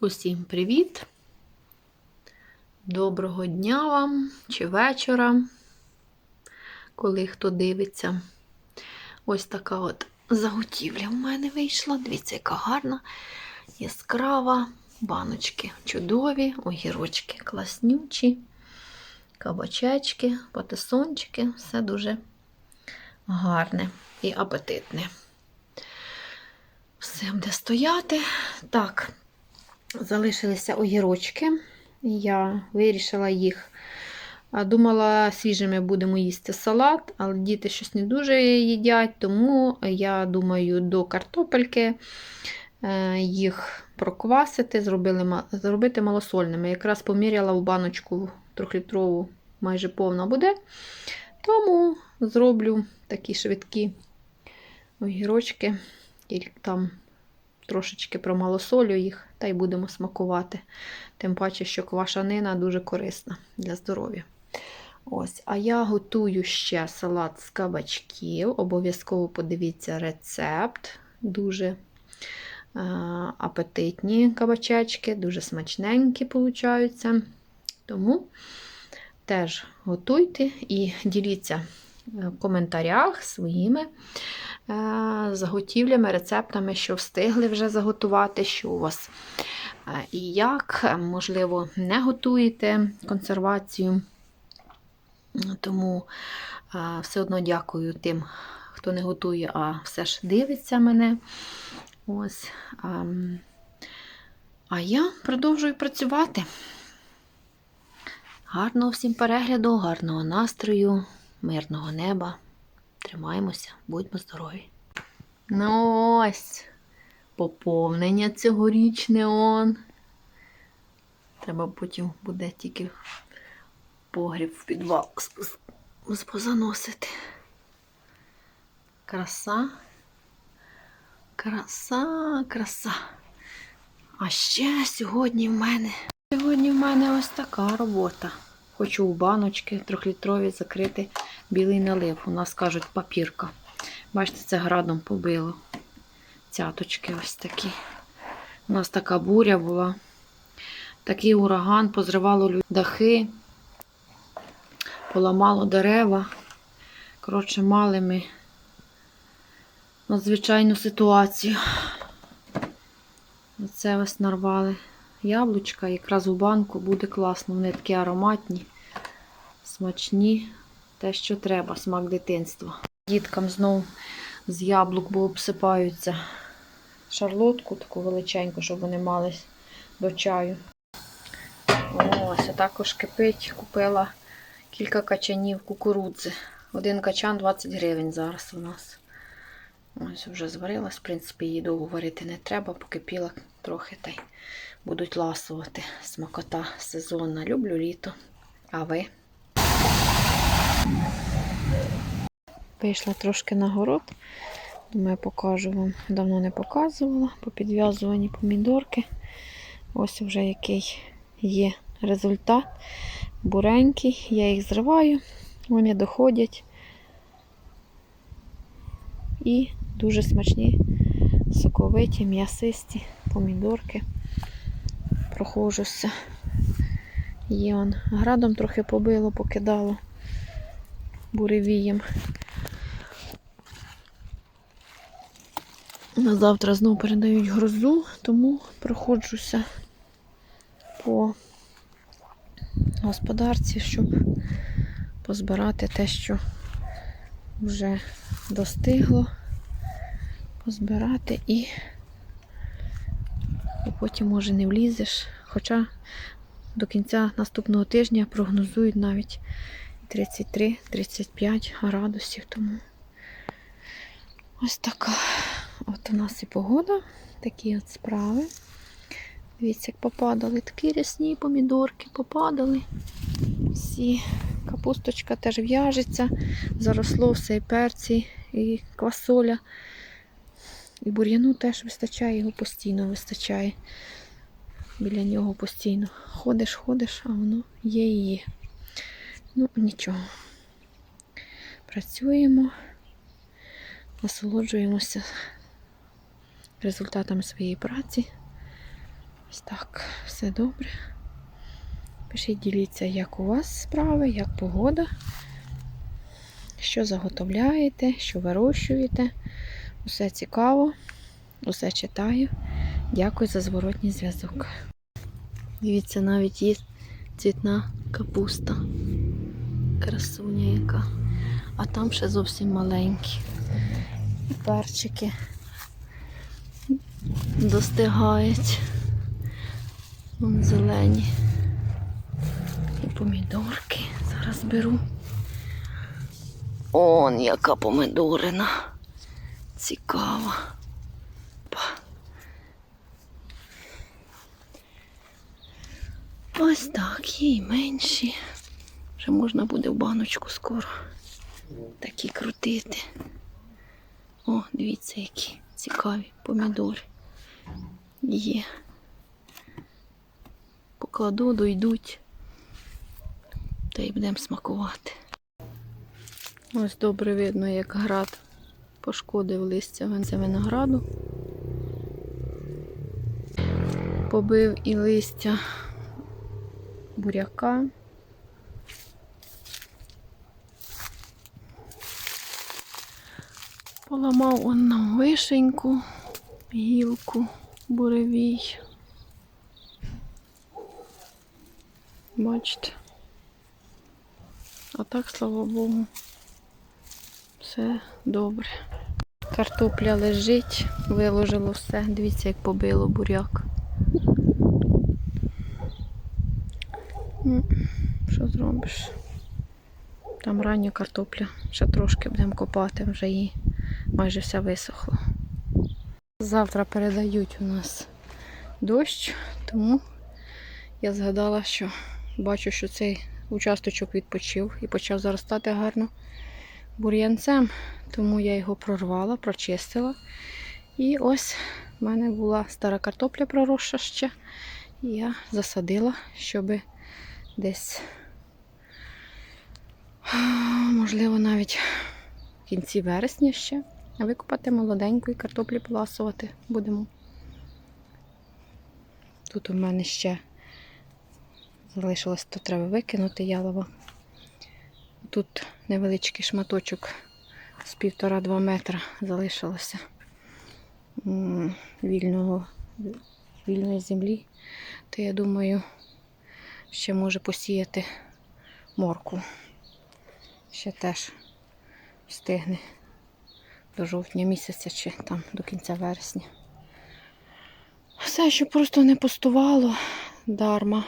Усім привіт! Доброго дня вам чи вечора, коли хто дивиться. Ось така от заготівля в мене вийшла. Дивіться, яка гарна, яскрава, баночки чудові, огірочки класнючі, кабачечки, патисончики, все дуже гарне і апетитне. Все буде стояти. Так, залишилися огірочки. Я вирішила їх. Думала, свіжими будемо їсти салат, але діти щось не дуже їдять, тому я думаю, до картопельки е, їх проквасити, зробили, зробити малосольними. Якраз поміряла в баночку трьохлітрову, майже повна буде. Тому зроблю такі швидкі огірочки, там трошечки промалосолю їх та й будемо смакувати. Тим паче, що квашанина дуже корисна для здоров'я. Ось, а я готую ще салат з кабачків. Обов'язково подивіться рецепт. Дуже е, апетитні кабачечки, дуже смачненькі получаються. Тому теж готуйте і діліться в коментарях своїми е, заготівлями, рецептами, що встигли вже заготувати, що у вас е, і як. Можливо, не готуєте консервацію. Тому е, все одно дякую тим, хто не готує, а все ж дивиться мене. Ось. ем, А я продовжую працювати. Гарного всім перегляду, гарного настрою, мирного неба. Тримаємося, будьмо здорові. Ну ось, поповнення цьогорічне он. Треба потім буде тільки погріб в підвал позаносити. Краса. Краса, краса. А ще сьогодні в мене. Сьогодні в мене ось така робота. Хочу у баночки трьохлітрові закрити білий налив. У нас кажуть папірка. Бачите, це градом побило. Цяточки ось такі. У нас така буря була. Такий ураган, позривало дахи, поламало дерева. Коротше, мали ми надзвичайну ситуацію. Оце ось нарвали яблучка, якраз у банку буде класно. Вони такі ароматні, смачні, те, що треба, смак дитинства. Діткам знову з яблук, бо обсипаються шарлотку таку величеньку, щоб вони мали до чаю. Ось, також кипить. Купила кілька качанів кукурудзи. Один качан 20 гривень зараз у нас. Ось вже зварилась, в принципі, її довго варити не треба, покипіла трохи та й будуть ласувати. Смакота сезонна. Люблю літо. А ви? Вийшла трошки на город. Думаю, покажу вам. Давно не показувала по підв'язуванні помідорки. Ось вже який є результат. Буренький. Я їх зриваю, вони доходять. І дуже смачні, соковиті, м'ясисті помідорки. Прохожуся. Є он градом трохи побило, покидало буревієм. На завтра знову передають грозу, тому проходжуся по господарці, щоб позбирати те, що вже достигло, позбирати і потім, може, не влізеш. Хоча до кінця наступного тижня прогнозують навіть 33-35 градусів. Тому ось така от у нас і погода, такі от справи. Дивіться, як попадали такі рясні помідорки, попадали. Всі. Капусточка теж в'яжеться, заросло все і перці, і квасоля. І бур'яну теж вистачає, його постійно вистачає. Біля нього постійно. Ходиш, ходиш, а воно є і є. Ну, нічого. Працюємо, насолоджуємося результатами своєї праці. Ось так, все добре. Пишіть, діліться, як у вас справи, як погода, що заготовляєте, що вирощуєте. Усе цікаво, усе читаю. Дякую за зворотній зв'язок. Дивіться, навіть є цвітна капуста. Красуня яка. А там ще зовсім маленькі. І перчики достигають. Вон зелені. І помідорки. Зараз беру. Он яка помидорина. Цікава. Ось так, і менші. Вже можна буде в баночку скоро. Такі крутити. О, дивіться, які цікаві помідори. Є. Покладу, дойдуть. Та й будемо смакувати. Ось добре видно, як град пошкодив листя винограду. Побив і листя буряка. Поламав он нам вишеньку, гілку, буревій. Бачите. А так, слава Богу, все добре. Картопля лежить, виложило все. Дивіться, як побило буряк. Ну, що зробиш? Там рання картопля. Ще трошки будемо копати, вже її майже вся висохла. Завтра передають у нас дощ, тому я згадала, що бачу, що цей участочок відпочив і почав заростати гарно бур'янцем, тому я його прорвала, прочистила. І ось в мене була стара картопля проросша ще. І я засадила, щоб десь, можливо, навіть в кінці вересня ще викопати молоденьку і картоплі поласувати будемо. Тут у мене ще залишилось, то треба викинути ялова. Тут невеличкий шматочок з півтора-два метра залишилося вільного, вільної землі. То я думаю, ще може посіяти морку. Ще теж встигне до жовтня місяця чи там до кінця вересня. Все, що просто не пустувало дарма.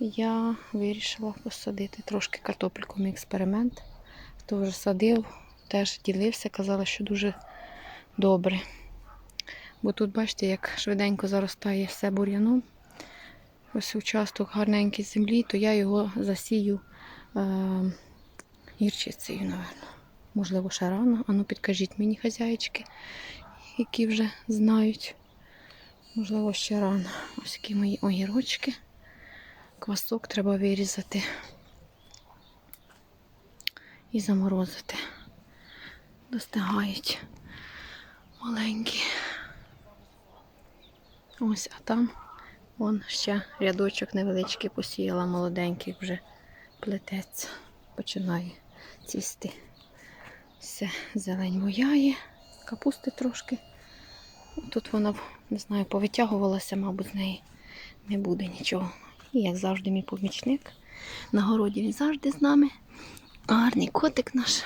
Я вирішила посадити трошки картопельку мій експеримент. Хто вже садив, теж ділився, казали, що дуже добре. Бо тут, бачите, як швиденько заростає все бур'яном. Ось участок гарненький землі, то я його засію е, гірчицею, напевно. Можливо, ще рано. Ану, підкажіть мені, хазяїчки, які вже знають. Можливо, ще рано. Ось які мої огірочки. Квасок треба вирізати і заморозити. Достигають маленькі. Ось, а там вон ще рядочок невеличкий посіяла, молоденький вже плететься, починає цісти. Все, зелень бояє, капусти трошки. Тут вона, не знаю, повитягувалася, мабуть, з неї не буде нічого. І, як завжди, мій помічник. На городі він завжди з нами. Гарний котик наш.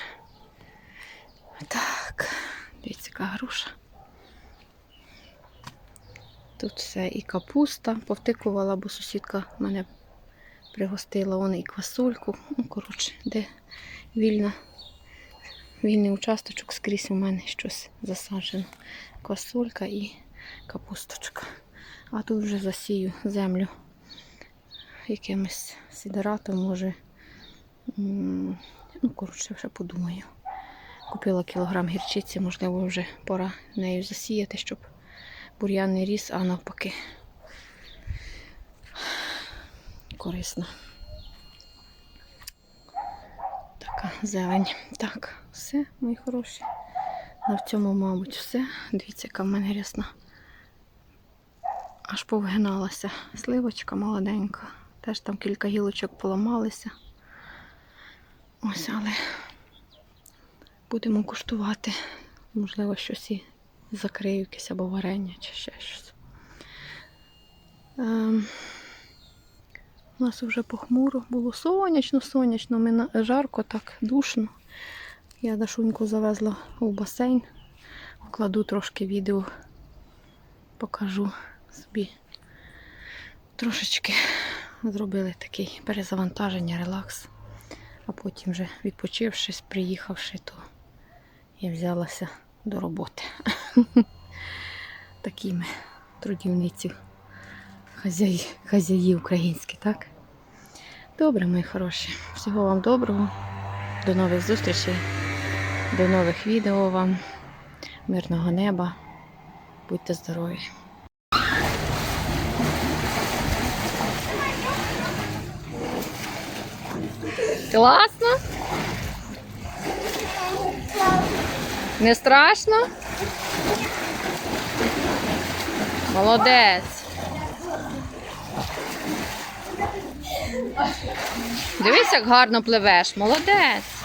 Так, дивіться, яка груша. Тут все і капуста повтикувала, бо сусідка мене пригостила вон і квасольку. Ну, коротше, де вільна, вільний участочок скрізь у мене щось засаджено. Квасолька і капусточка. А тут вже засію землю якимось сидератом, може. Ну, коротше, вже подумаю. Купила кілограм гірчиці, можливо, вже пора нею засіяти, щоб бур'ян не ріс, а навпаки. Корисно. Така зелень. Так, все, мої хороші. На в цьому, мабуть, все. Дивіться, яка в мене рясна аж повгиналася. Сливочка молоденька. Теж там кілька гілочок поламалися. Ось, але будемо куштувати. Можливо, щось і закрию якесь або варення чи ще щось. Ем, у нас вже похмуро було сонячно, сонячно, жарко, так душно. Я Дашуньку завезла у басейн. Вкладу трошки відео, покажу собі. Трошечки зробили такий перезавантаження, релакс. А потім вже відпочившись, приїхавши, то я взялася до роботи. Такі ми трудівниці хазяї, хазяї українські, так? Добре, мої хороші. Всього вам доброго. До нових зустрічей, до нових відео вам. Мирного неба. Будьте здорові! Класно? Не страшно? Молодець. Дивись, як гарно пливеш. Молодець.